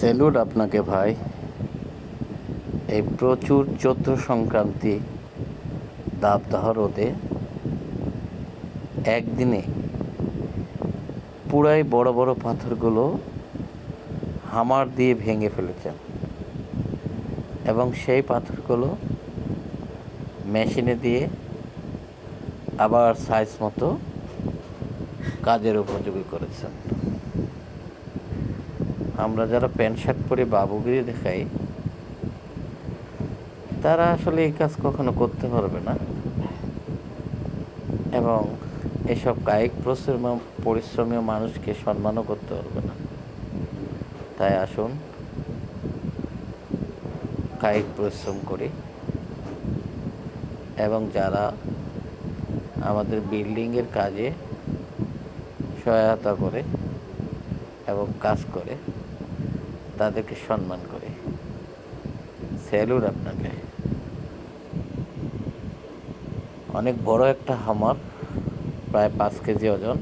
Salute আপনাকে ভাই। এই প্রচুর চৈত্র সংক্রান্তি দাবদাহ রোদে একদিনে পুরাই বড় বড় পাথরগুলো হামার দিয়ে ভেঙে ফেলেছেন এবং সেই পাথরগুলো মেশিনে দিয়ে আবার সাইজ মতো কাজের উপযোগী করেছেন। আমরা যারা প্যান্ট শার্ট পরে বাবুগিরি দেখাই, তারা আসলে এই কাজ কখনো করতে পারবে না। এবং এসব কায়িক পরিশ্রম মানুষকে সম্মানও করতে পারবে না। তাই আসুন কায়িক পরিশ্রম করি। এবং যারা আমাদের বিল্ডিংয়ের কাজে সহায়তা করে এবং কাজ করে তাদেরকে সম্মান করে। স্যালুট আপনাকে। অনেক বড় একটা হামার প্রায় পাঁচ কেজি ওজন।